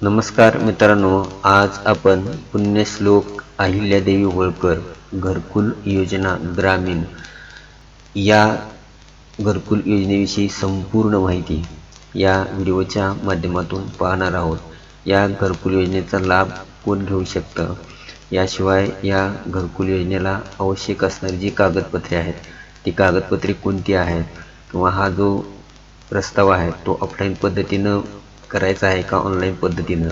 नमस्कार मित्रांनो आज आपण पुण्यश्लोक अहिल्यादेवी होळकर घरकुल योजना ग्रामीण या घरकुल योजनेविषयी संपूर्ण माहिती या व्हिडिओच्या माध्यमातून पाहणार आहोत. या घरकुल योजनेचा लाभ कोण घेऊ शकतं? याशिवाय या घरकुल योजनेला आवश्यक असणारी जी कागदपत्रे आहेत ती कागदपत्रे कोणती आहेत? किंवा हा जो प्रस्ताव आहे तो ऑफलाईन पद्धतीनं करायचा आहे का ऑनलाईन पद्धतीनं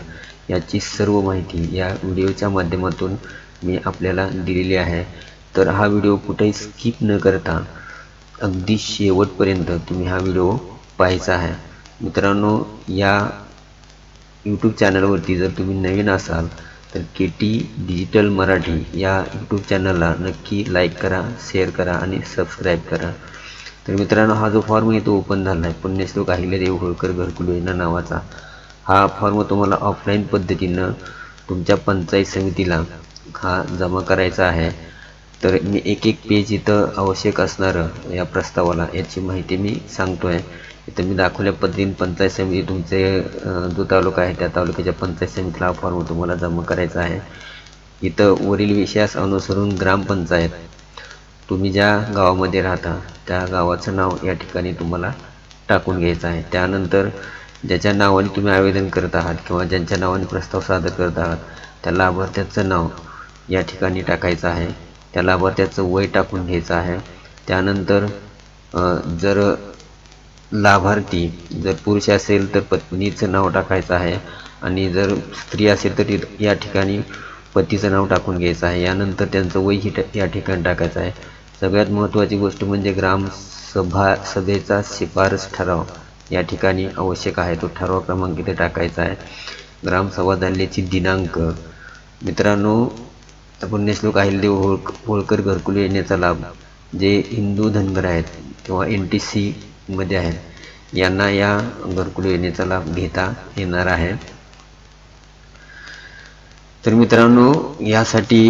याची सर्व माहिती या व्हिडिओच्या माध्यमातून मी आपल्याला दिलेली आहे. तर हा व्हिडिओ कुठेही स्किप न करता अगदी शेवटपर्यंत तुम्ही हा व्हिडिओ पाहायचा आहे. मित्रांनो या यूट्यूब चॅनलवरती जर तुम्ही नवीन असाल तर के टी डिजिटल मराठी या यूट्यूब चॅनलला नक्की लाईक करा शेअर करा आणि सबस्क्राईब करा. तर मित्रांनो हा जो फॉर्म आहे तो ओपन झाला आहे पुण्यश्लोक अहिल्यादेव होळकर घरकुल योजना नावाचा. हा फॉर्म तुम्हाला ऑफलाईन पद्धतीनं तुमच्या पंचायत समितीला हा जमा करायचा आहे. तर मी एक एक पेज इथं आवश्यक असणारं या प्रस्तावाला याची माहिती मी सांगतो आहे इथं मी दाखवल्या पद्धतीने पंचायत समिती तुमचे जो तालुका आहे त्या तालुक्याच्या पंचायत समितीला हा फॉर्म तुम्हाला जमा करायचा आहे. इथं वरील विषयास अनुसरून ग्रामपंचायत तुम्ही ज्या गावामध्ये राहता त्या गावाचं नाव या ठिकाणी तुम्हाला टाकून घ्यायचं आहे. त्यानंतर ज्याच्या नावाने तुम्ही आवेदन करत आहात किंवा ज्यांच्या नावाने प्रस्ताव सादर करत आहात त्या लाभार्थ्याचं नाव या ठिकाणी टाकायचं आहे. त्या लाभार्थ्याचं वय टाकून घ्यायचं आहे. त्यानंतर जर लाभार्थी जर पुरुष असेल तर पत्नीचं नाव टाकायचं आहे आणि जर स्त्री असेल तर या ठिकाणी पतीचं नाव टाकून घ्यायचं आहे. यानंतर त्यांचं वय ही या ठिकाणी टाकायचं आहे. सगळ्यात महत्त्वाची गोष्ट म्हणजे ग्रामसभा सभेचा शिफारस ठराव. या ठिकाणी आवश्यक आहे तो ठराव क्रमांक इथे टाकायचा आहे. ग्रामसभा झाल्याची दिनांक. मित्रांनो पुण्यश्लोक अहिलदेव होळक होळकर घरकुल योजनेचा लाभ. जे हिंदू धनगर आहेत किंवा एन टी सीमध्ये आहेत यांना या घरकुल योजनेचा लाभ घेता येणार आहे. तर मित्रांनो यासाठी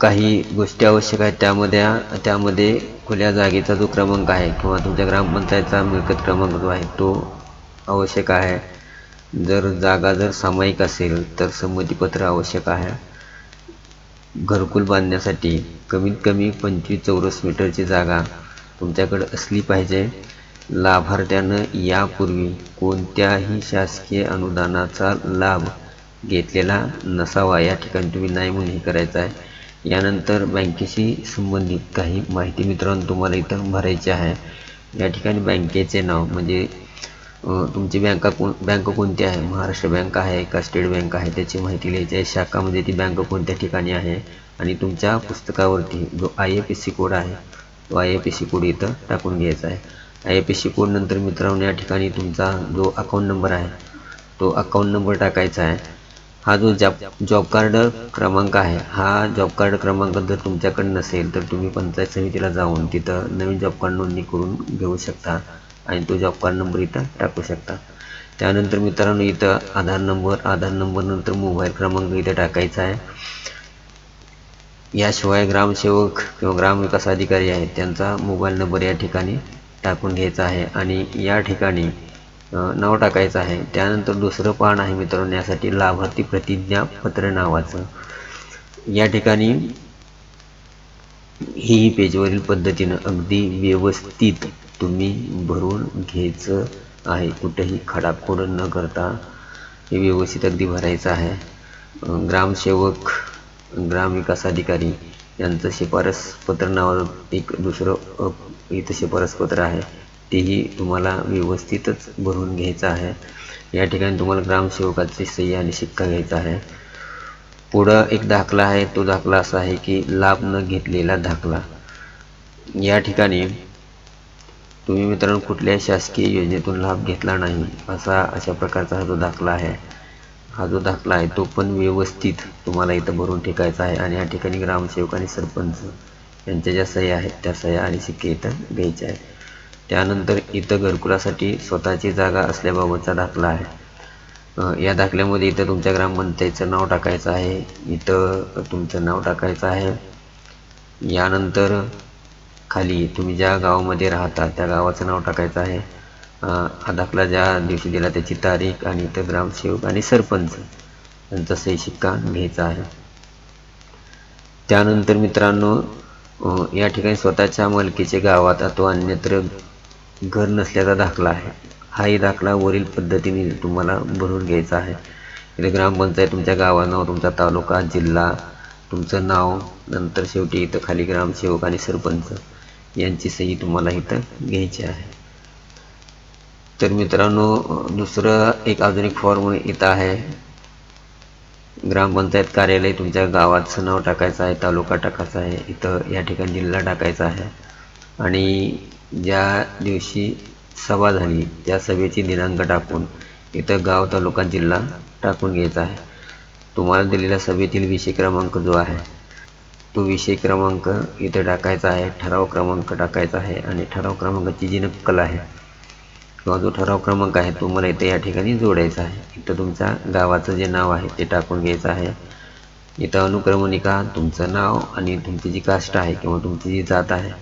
काही गोष्टी आवश्यक आहेत त्यामध्ये त्यामध्ये खुल्या जागेचा जो क्रमांक आहे किंवा तुमच्या ग्रामपंचायतचा मिळकत क्रमांक जो आहे तो आवश्यक आहे. जर जागा जर सामायिक असेल तर संमतीपत्र आवश्यक आहे. घरकुल बांधण्यासाठी कमीत कमी पंचवीस चौरस मीटरची जागा तुमच्याकडे असली पाहिजे. लाभार्थ्यानं यापूर्वी कोणत्याही शासकीय अनुदानाचा लाभ घेतलेला नसावा या ठिकाणी तुम्ही नाही म्हणून हे करायचं आहे. यानंतर बँकेशी संबंधित काही माहिती मित्रांनो तुम्हाला इथं भरायची आहे. या ठिकाणी बँकेचे नाव म्हणजे तुमची बँका कोण बँक कोणती आहे? महाराष्ट्र बँक आहे का स्टेट बँक आहे? त्याची माहिती लिहायची आहे. शाखामध्ये ती बँक कोणत्या ठिकाणी आहे? आणि तुमच्या पुस्तकावरती जो I F S C code आहे तो I F S C code इथं टाकून घ्यायचा आहे. I F S C code नंतर मित्रांनो या ठिकाणी तुमचा जो अकाऊंट नंबर आहे तो अकाऊंट नंबर टाकायचा आहे. हा जो जॉब जॉब कार्ड क्रमांक आहे हा जॉब कार्ड क्रमांक जर तुमच्याकडे नसेल तर तुम्ही पंचायत समितीला जाऊन तिथं नवीन जॉब कार्ड नोंदणी करून घेऊ शकता आणि तो जॉब कार्ड नंबर इथं टाकू शकता. त्यानंतर मित्रांनो इथं आधार नंबर आधार नंबर नंतर मोबाईल क्रमांक इथं टाकायचा आहे. याशिवाय ग्रामसेवक किंवा ग्रामविकास अधिकारी आहेत त्यांचा मोबाईल नंबर या ठिकाणी टाकून घ्यायचा आहे आणि या ठिकाणी नाव टाकायचं आहे. त्यानंतर दुसरं पान आहे मित्रांनो यासाठी लाभार्थी प्रतिज्ञापत्र नावाचं. या ठिकाणी ही पेजवरील पद्धतीनं अगदी व्यवस्थित तुम्ही भरून घ्यायचं आहे. कुठेही खडाखोड न करता हे व्यवस्थित अगदी भरायचं आहे. ग्रामसेवक ग्रामविकास अधिकारी यांचं शिफारस पत्र नावाचं एक दुसरं इथं शिफारसपत्र आहे. तेही तुम्हाला व्यवस्थितच भरून घ्यायचं आहे. या ठिकाणी तुम्हाला ग्रामसेवकाची सही आणि शिक्का घ्यायचा आहे. पुढं एक दाखला आहे. तो दाखला असा आहे की लाभ न घेतलेला दाखला. या ठिकाणी तुम्ही मित्रांनो कुठल्याही शासकीय योजनेतून लाभ घेतला नाही असा अशा प्रकारचा हा जो दाखला आहे हा जो दाखला आहे तो पण व्यवस्थित तुम्हाला इथं भरून ठेकायचा आहे आणि या ठिकाणी ग्रामसेवक आणि सरपंच यांच्या ज्या सह्या आहेत त्या सह्या आणि शिक्के इथं घ्यायचे आहेत. त्यानंतर इथं घरकुलासाठी स्वतःची जागा असल्याबाबतचा दाखला आहे. या दाखल्यामध्ये इथं तुमच्या ग्रामपंचायतचं नाव टाकायचं आहे. इथं तुमचं नाव टाकायचं आहे. यानंतर खाली तुम्ही ज्या गावामध्ये राहता त्या गावाचं नाव टाकायचं आहे. हा दाखला ज्या दिवशी दिला त्याची तारीख आणि इथं ग्रामसेवक आणि सरपंच यांचा सही शिक्का घ्यायचा आहे. त्यानंतर मित्रांनो या ठिकाणी स्वतःच्या मालकीचे गावात अथवा अन्यत्र घर नसल्याचा दाखला आहे. हाही दाखला वरील पद्धतीने तुम्हाला भरून घ्यायचा आहे. इथे ग्रामपंचायत तुमच्या गावाचं नाव तुमचा तालुका जिल्हा तुमचं नाव नंतर शेवटी इथं खाली ग्रामसेवक आणि सरपंच यांची सही तुम्हाला इथं घ्यायची आहे. तर मित्रांनो दुसरं एक अजून एक फॉर्म इथं आहे. ग्रामपंचायत कार्यालय तुमच्या गावाचं नाव टाकायचं आहे तालुका टाकायचा आहे इथं या ठिकाणी जिल्हा टाकायचा आहे. आणि ज्या दिवशी सभा झाली त्या सभेची दिनांक टाकून इथं गाव तालुका जिल्हा टाकून घ्यायचा आहे. तुम्हाला दिलेल्या सभेतील विषय क्रमांक जो आहे तो विषय क्रमांक इथं टाकायचा आहे ठराव क्रमांक टाकायचा आहे आणि ठराव क्रमांकाची जी नक्कल आहे किंवा जो ठराव क्रमांक आहे तो मला इथं या ठिकाणी जोडायचा आहे. इथं तुमच्या गावाचं जे नाव आहे ते टाकून घ्यायचं आहे. इथं अनुक्रमणिका तुमचं नाव आणि तुमची जी कास्ट आहे किंवा तुमची जी जात आहे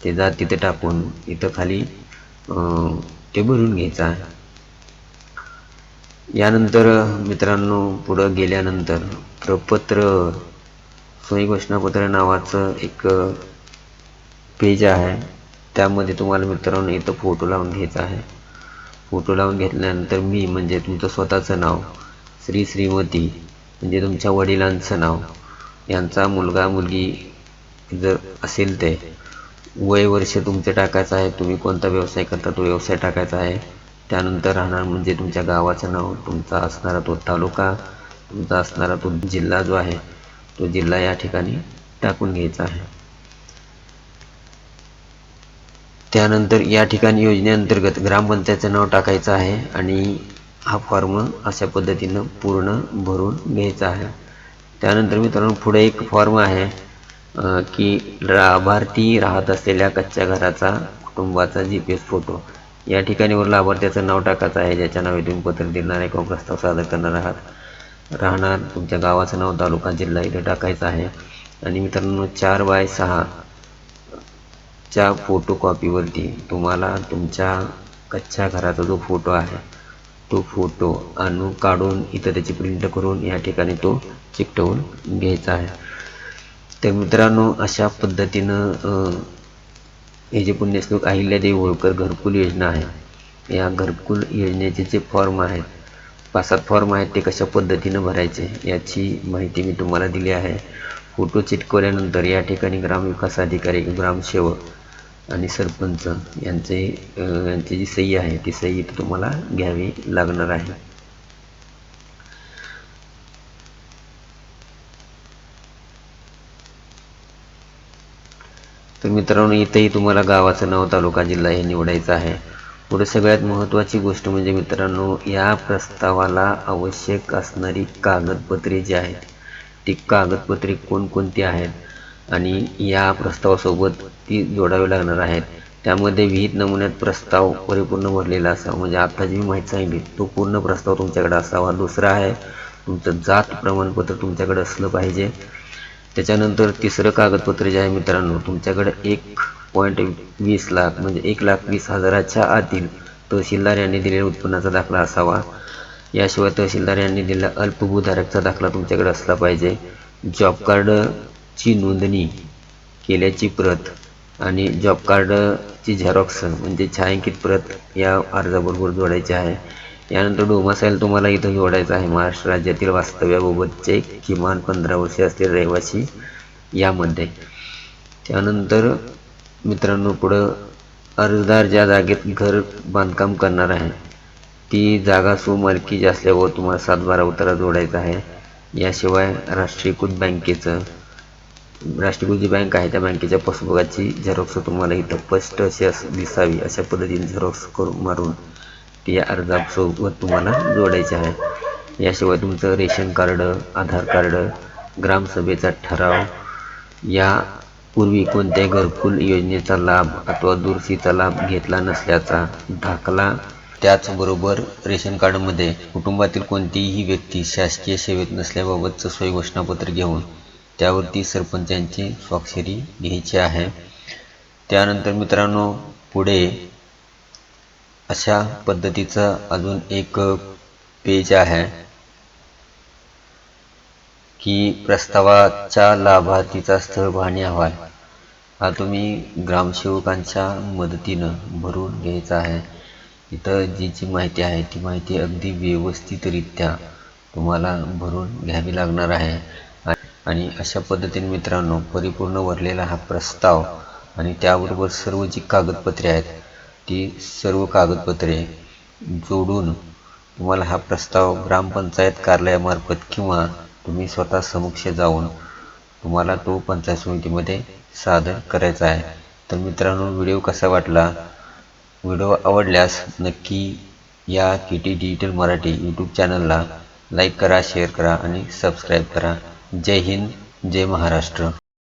ते जात तिथे टाकून इथं खाली ते भरून घ्यायचं आहे. यानंतर मित्रांनो पुढं गेल्यानंतर प्रपत्र सोयी घोषणापत्र नावाचं एक पेज आहे. त्यामध्ये तुम्हाला मित्रांनो इथं फोटो लावून घ्यायचा आहे. फोटो लावून घेतल्यानंतर मी म्हणजे तुमचं स्वतःचं नाव श्री श्रीमती म्हणजे तुमच्या वडिलांचं नाव यांचा मुलगा मुलगी जर असेल ते वय वर्ष तुमचं टाकायचं आहे तुम्ही कोणता व्यवसाय करता तो व्यवसाय टाकायचा आहे. त्यानंतर राहणार म्हणजे तुमच्या गावाचं नाव तुमचा असणारा तो तालुका तुमचा असणारा तो जिल्हा जो आहे तो जिल्हा या ठिकाणी टाकून घ्यायचा आहे. त्यानंतर या ठिकाणी योजनेअंतर्गत ग्रामपंचायतचं नाव टाकायचं आहे आणि हा फॉर्म अशा पद्धतीनं पूर्ण भरून घ्यायचा आहे. त्यानंतर मित्रांनो पुढे एक फॉर्म आहे. की लाभार्थी राहत असलेल्या कच्च्या घराचा कुटुंबाचा जी पी एस फोटो या ठिकाणी वर लाभार्थ्याचं नाव टाकायचं आहे ज्याच्या नावे तुम्ही पत्र देणार आहे किंवा प्रस्ताव सादर करणार आहात. राहणार तुमच्या गावाचं नाव तालुका जिल्हा इथे टाकायचं आहे. आणि मित्रांनो चार बाय सहा च्या फोटोकॉपीवरती तुम्हाला तुमच्या कच्च्या घराचा जो फोटो आहे तो फोटो आणून काढून इथं त्याची प्रिंट करून या ठिकाणी तो चिकटवून घ्यायचा आहे. तर मित्रांनो अशा पद्धतीनं हे जे पुण्यश्लोक अहिल्यादेवी होळकर घरकुल योजना आहे या घरकुल योजनेचे जे फॉर्म आहेत पाच सात फॉर्म आहेत ते कशा पद्धतीनं भरायचे याची माहिती मी तुम्हाला दिली आहे. फोटो चिटकवल्यानंतर या ठिकाणी ग्रामविकास अधिकारी ग्रामसेवक आणि सरपंच यांचे यांची जी सही आहे ती सही तुम्हाला घ्यावी लागणार आहे. तर मित्रांनो इथंही तुम्हाला गावाचं नाव तालुका जिल्हा हे निवडायचं आहे. पुढे सगळ्यात महत्त्वाची गोष्ट म्हणजे मित्रांनो या प्रस्तावाला आवश्यक असणारी कागदपत्रे जी आहेत ती कागदपत्रे कोणकोणती आहेत आणि या प्रस्तावासोबत ती जोडावी लागणार आहेत. त्यामध्ये विहित नमुन्यात प्रस्ताव परिपूर्ण भरलेला असावा म्हणजे आता जी मी माहिती सांगितली तो पूर्ण प्रस्ताव तुमच्याकडे असावा. दुसरा आहे तुमचं जात प्रमाणपत्र तुमच्याकडे असलं पाहिजे. त्याच्यानंतर तिसरं कागदपत्र जे आहे मित्रांनो तुमच्याकडे एक पॉईंट वीस लाख म्हणजे एक लाख वीस हजाराच्या आतील तहसीलदार यांनी दिलेल्या उत्पन्नाचा दाखला असावा. याशिवाय तहसीलदार यांनी दिलेला अल्पभूधारकचा दाखला तुमच्याकडे असला पाहिजे. जॉब कार्डची नोंदणी केल्याची प्रत आणि जॉब कार्डची झेरॉक्स म्हणजे छायांकित प्रत या अर्जाबरोबर जोडायची आहे. यानंतर डोमासाईल तुम्हाला इथं जोडायचं आहे. महाराष्ट्र राज्यातील वास्तव्याबाबतचे किमान पंधरा वर्षे असतील रहिवासी यामध्ये. त्यानंतर मित्रांनो पुढं अर्जदार ज्या जागेत घर बांधकाम करणार आहे ती जागा सुमालकीची असल्यावर तुम्हाला सात बारा उतारा जोडायचा आहे. याशिवाय राष्ट्रीयकृत बँकेचं राष्ट्रीयकृत जी बँक आहे त्या बँकेच्या पासबुकाची झेरॉक्स तुम्हाला इथं स्पष्ट अशी दिसावी अशा पद्धतीने झेरॉक्स करून मारून या अर्जासोबत तुम्हाला जोडायचे आहे. याशिवाय तुमचं रेशन कार्ड आधार कार्ड ग्रामसभेचा ठराव या पूर्वी कोणत्याही घरकुल योजनेचा लाभ अथवा दुरुस्तीचा लाभ घेतला नसल्याचा दाखला त्याचबरोबर रेशन कार्डमध्ये कुटुंबातील कोणतीही व्यक्ती शासकीय सेवेत नसल्याबाबतचं सोयी घोषणापत्र घेऊन त्यावरती सरपंचांची स्वाक्षरी घ्यायची आहे. त्यानंतर मित्रांनो पुढे अशा पद्धतीचं अजून एक पेज आहे की प्रस्तावाच्या लाभार्थीचा स्थळ पाहणी अहवाल हा तुम्ही ग्रामसेवकांच्या मदतीनं भरून घ्यायचा आहे. इथं जी जी माहिती आहे ती माहिती अगदी व्यवस्थितरित्या तुम्हाला भरून घ्यावी लागणार आहे. आणि अशा पद्धतीने मित्रांनो परिपूर्ण भरलेला हा प्रस्ताव आणि त्याबरोबर सर्व जी कागदपत्रे आहेत ती सर्व कागदपत्रे जोडून तुम्हाला हा प्रस्ताव ग्रामपंचायत कार्यालयामार्फत किंवा तुम्ही स्वतः समक्ष जाऊन तुम्हाला तो पंचायत समितीमध्ये सादर करायचा आहे. तर मित्रांनो व्हिडिओ कसा वाटला? व्हिडिओ आवडल्यास नक्की या K T digital Marathi YouTube चॅनलला लाईक करा शेअर करा आणि सबस्क्राईब करा. जय हिंद जय महाराष्ट्र.